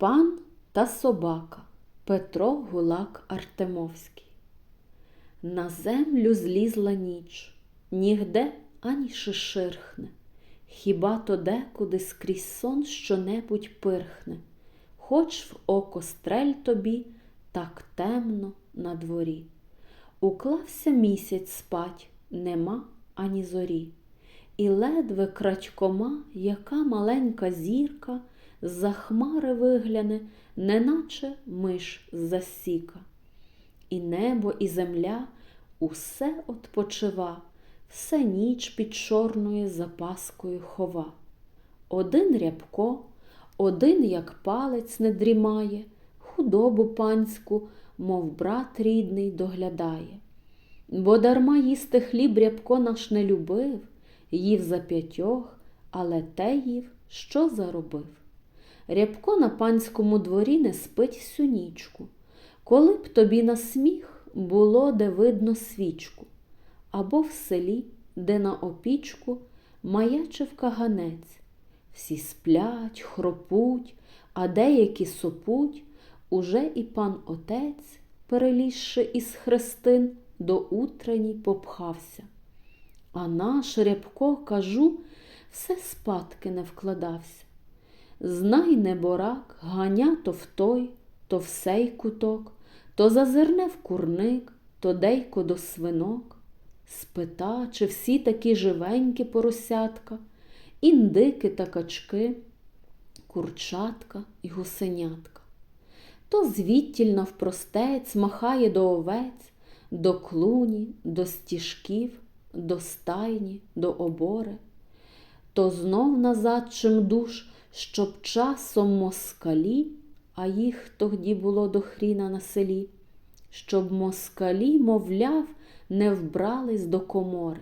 Пан та собака Петро Гулак Артемовський. На землю злізла ніч, нігде ані шиширхне, хіба то декуди скрізь сон щонебудь пирхне, хоч в око стрель тобі, так темно на дворі. Уклався місяць спать, нема ані зорі, і ледве крадькома, яка маленька зірка, з-за хмари вигляне, неначе миш засіка. І небо, і земля усе odpoczywa, все ніч під чорною запаскою хова. Один рябко, один, як палець не дрімає, худобу панську, мов брат рідний, доглядає. Бо дарма їсти хліб рябко наш не любив, їв за п'ятьох, але те їв, що заробив. Рябко на панському дворі не спить всю нічку. Коли б тобі на сміх було, де видно свічку, або в селі, де на опічку маячив каганець. Всі сплять, хропуть, а деякі сопуть, уже і пан отець, перелізши із хрестин, до утренній попхався. А наш рябко, кажу, все спадки не вкладався. Знай неборак, ганя то в той, то в сей куток, то зазирне в курник, то дейко до свинок. Спита, чи всі такі живенькі поросятка, індики та качки, курчатка і гусенятка. То звідтіль навпростець махає до овець, до клуні, до стіжків, до стайні, до обори, то знов назад чим душ, щоб часом москалі, а їх тоді було до хріна на селі, щоб москалі, мовляв, не вбрались до комори.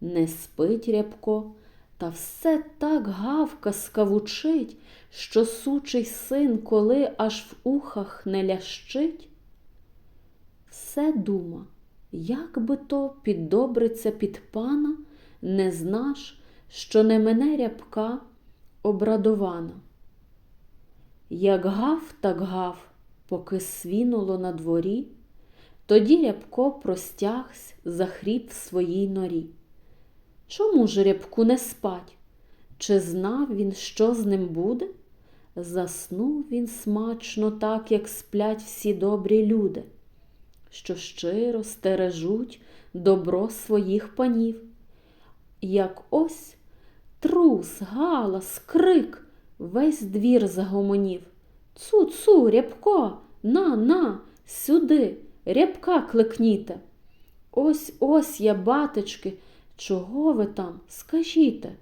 Не спить рябко, та все так гавка скавучить, що сучий син, коли аж в ухах не лящить. Все дума, як би то піддобриться під пана, не знаш, що не мене рябка обрадована. Як гав, так гав, поки свінуло на дворі, тоді рябко простягсь, захріп в своїй норі. Чому ж рябку не спать? Чи знав він, що з ним буде? Заснув він смачно так, як сплять всі добрі люди, що щиро стережуть добро своїх панів. Як ось трус, галас, крик, весь двір загомонів. Цу, цу, рябко, на, на, сюди, рябка клекніте. Ось ось я, батечки, чого ви там, скажіте?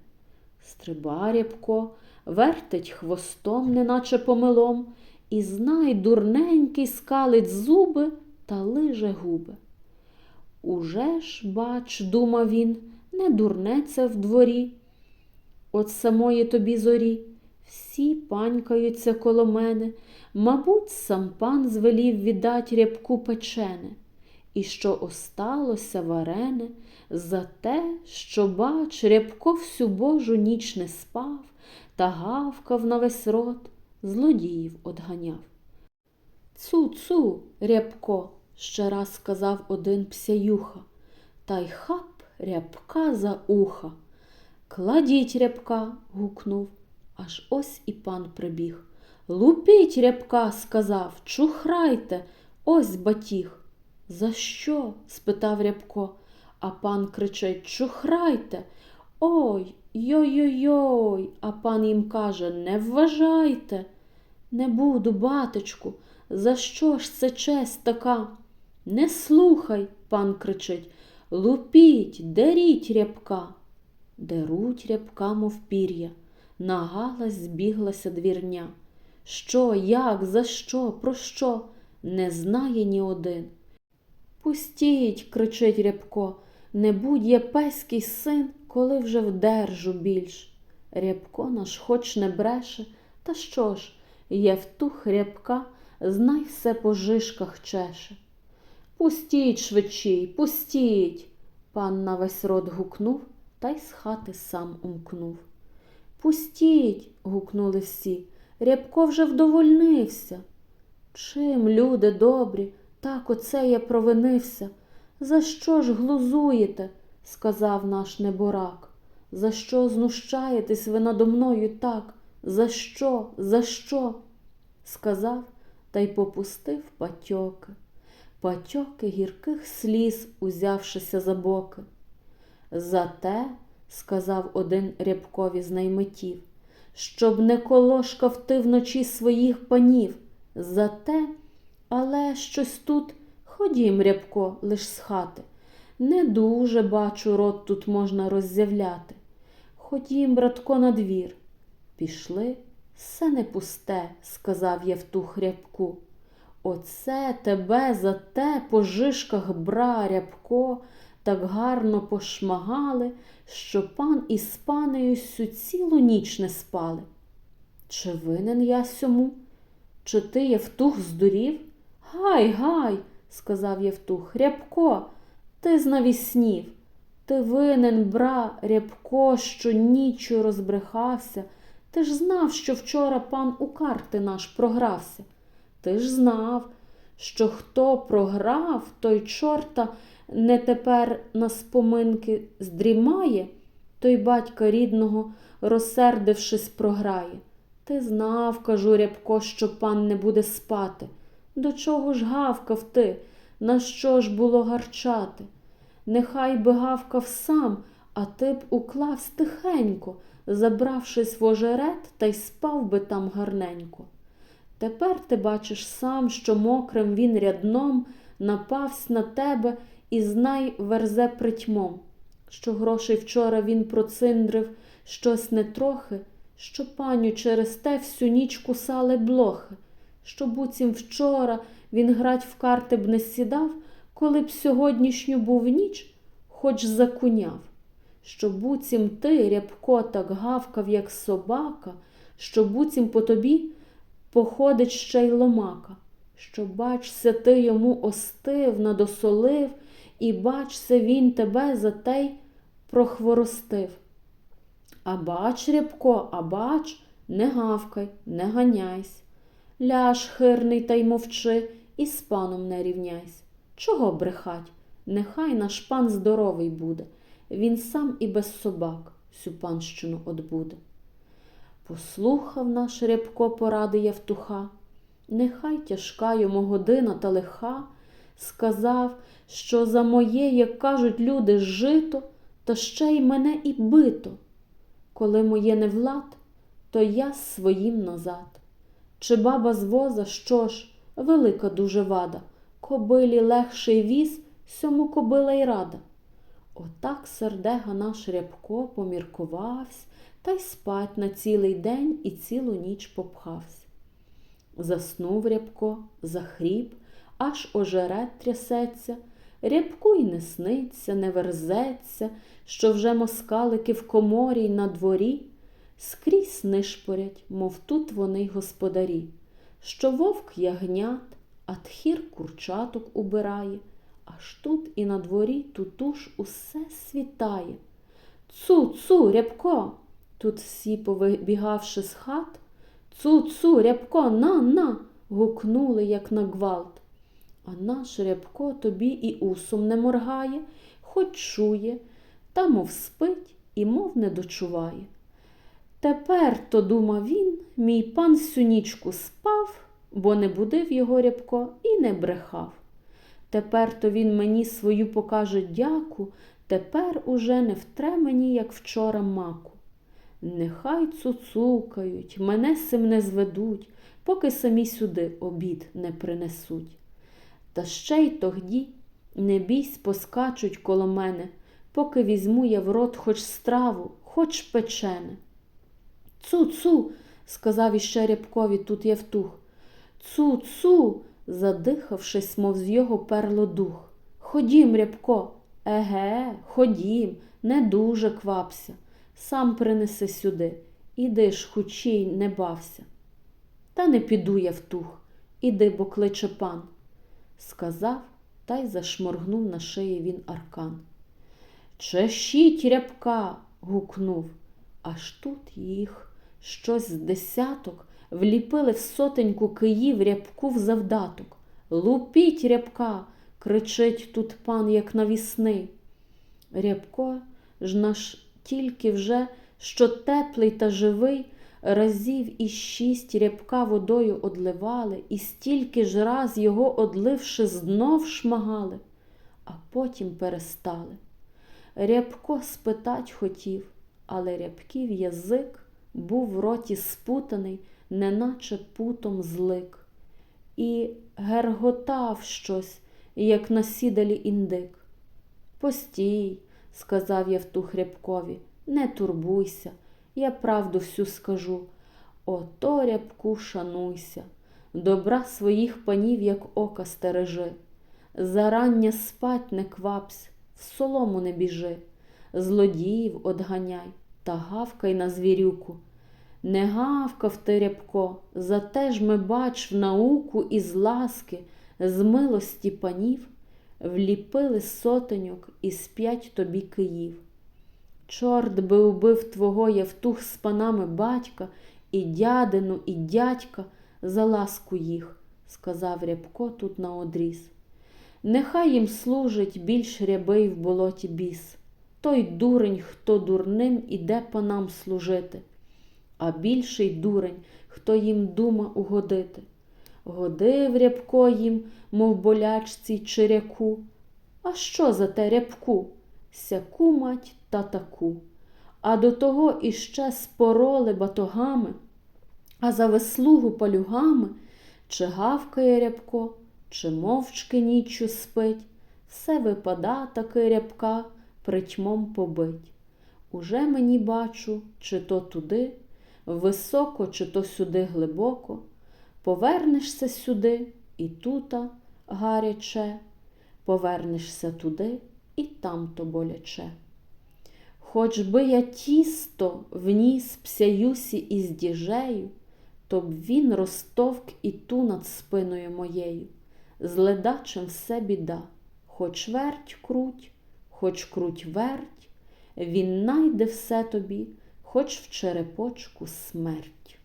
Стриба рябко, вертить хвостом, неначе помилом, і знай дурненький скалить зуби та лиже губи. Уже ж, бач, думав він, не дурне це в дворі. От самої тобі зорі. Всі панькаються коло мене, мабуть, сам пан звелів віддать рябку печене, і що осталося варене за те, що, бач, рябко всю божу ніч не спав та гавкав на весь рот, злодіїв одганяв. Цу, цу, рябко, ще раз сказав один псяюха, та й хап рябка за уха. Кладіть рябка, гукнув, аж ось і пан прибіг. Лупіть рябка, сказав, чухрайте, ось батіг. За що? спитав рябко, а пан кричить Чухрайте. Ой, йой-йой-йой, а пан їм каже Не вважайте. Не буду, батечку, за що ж це честь така? Не слухай, пан кричить, лупіть, деріть рябка. Деруть рябка, мов пір'я, на галас збіглася двірня. Що, як, за що, про що, не знає ні один. Пустіть, кричить рябко, не будь я песький син, коли вже вдержу більш. Рябко наш хоч не бреше, та що ж, є втух рябка, знай все по жишках чеше. Пустіть швидшій, пустіть. Пан на весь рот гукнув та й з хати сам умкнув. Пустіть. гукнули всі. Рябко вже вдовольнився. Чим, люди добрі, так оце я провинився? За що ж глузуєте? сказав наш неборак. За що знущаєтесь ви надо мною так? За що? За що? сказав та й попустив патьоки, патьоки гірких сліз, узявшися за боки. Зате, сказав один рябкові з наймитів, щоб не колошкав ти вночі своїх панів. Зате, але щось тут, ходім, рябко, лиш з хати. Не дуже, бачу, рот тут можна роззявляти. Ходім, братко, на двір. Пішли, все не пусте, сказав Євтух рябку. Оце тебе за те по жишках бра рябко так гарно пошмагали, що пан із панею сю цілу ніч не спали. Чи винен я сьому? Чи ти, Євтух, здурів? Гай, гай, сказав Євтух, рябко, ти знавіснів. Ти винен, бра, рябко, що нічу розбрехався. Ти ж знав, що вчора пан у карти наш програвся. Ти ж знав, що хто програв, той чорта не тепер на споминки здрімає, той батька рідного, розсердившись, програє. Ти знав, кажу рябко, що пан не буде спати. До чого ж гавкав ти? На що ж було гарчати? Нехай би гавкав сам, а ти б уклав тихенько, забравшись в ожерет, та й спав би там гарненько. Тепер ти бачиш сам, що мокрим він рядном напавсь на тебе і знай верзе притьмом, що грошей вчора він проциндрив щось не трохи, що паню через те всю ніч кусали блохи, що буцім вчора він грать в карти б не сідав, коли б сьогоднішню був ніч, хоч закуняв, що буцім ти, рябко, так гавкав, як собака, що буцім по тобі походить ще й ломака, що, бачся, ти йому остив, надосолив, і бачся, він тебе за те й прохворостив. А бач, рябко, а бач, не гавкай, не ганяйсь. Ляж хирний та й мовчи, і з паном не рівняйсь. Чого брехать? Нехай наш пан здоровий буде. Він сам і без собак сю панщину отбуде. Послухав наш рябко поради Євтуха. Нехай тяжка йому година та лиха, сказав, що за моє, як кажуть люди, жито, та ще й мене і бито. Коли моє не влад, то я своїм назад. Чи баба з воза, що ж, велика дуже вада, кобилі легший віз, сьому кобила й рада. Отак сердега наш рябко поміркувавсь та й спать на цілий день і цілу ніч попхався. Заснув рябко, захріп, аж ожерет трясеться, рябку й не сниться, не верзеться, що вже москалики в коморі й на дворі, скрізь нишпорять, мов тут вони й господарі, що вовк ягнят, а тхір курчаток убирає, аж тут і на дворі тутуж усе світає. Цу, цу, рябко. Тут всі, повибігавши з хат, цу, цу, рябко, на, на, гукнули, як на гвалт. А наш рябко тобі і усом не моргає, хоч чує, та мов спить і мов не дочуває. Тепер, то думав він, мій пан всю нічку спав, бо не будив його рябко і не брехав. Тепер то він мені свою покаже дяку, тепер уже не втре мені, як вчора маку. Нехай цуцукають, мене сим не зведуть, поки самі сюди обід не принесуть. Та ще й тогді не бійсь поскачуть коло мене, поки візьму я в рот хоч страву, хоч печене. Цу, цу, сказав іще рябкові тут Євтух. Цу, цу, задихавшись, мов з його перло дух. Ходім, рябко, еге, ходім, не дуже квапся. Сам принеси сюди, іди ж хучій, не бався. Та не піду я втух, іди, бо кличе пан, сказав та й зашморгнув на шиї він аркан. Чешіть рябка. гукнув, аж тут їх щось з десяток вліпили в сотеньку київ рябку в завдаток. Лупіть рябка, кричить тут пан, як навісний. Рябко ж наш тільки вже, що теплий та живий, разів і шість рябка водою одливали, і стільки ж раз його одливши, знов шмагали, а потім перестали. Рябко спитать хотів, але рябків язик був в роті спутаний, неначе путом злик, і герготав щось, як на сідалі індик. Постій, сказав Євтух Рябкові, не турбуйся, я правду всю скажу. Ото рябку шануйся, добра своїх панів, як ока стережи. Зарання спать не квапсь, в солому не біжи, злодіїв одганяй та гавкай на звірюку. Не гавкав ти, рябко, зате ж ми бач в науку із ласки, з милості панів, вліпили сотеньок і сп'ять тобі київ. Чорт би убив твого Євтух з панами батька, і дядину, і дядька за ласку їх, сказав Рябко тут на одріз. Нехай їм служить більш рябий в болоті біс. Той дурень, хто дурним іде панам служити, а більший дурень, хто їм дума угодити. Годив рябко їм, мов болячці чиряку. А що за те рябку? Сяку мать та таку. А до того іще спороли батогами, а за веслугу палюгами, чи гавкає рябко, чи мовчки ніччю спить, все випада таки рябка притьмом побить. Уже мені бачу, чи то туди, високо, чи то сюди глибоко, повернешся сюди і тута гаряче, повернешся туди і там то боляче. Хоч би я тісто вніс псяюсі із діжею, то б він розтовк і ту над спиною моєю. З ледачем все біда, хоч верть круть, хоч круть верть, він найде все тобі, хоч в черепочку смерть.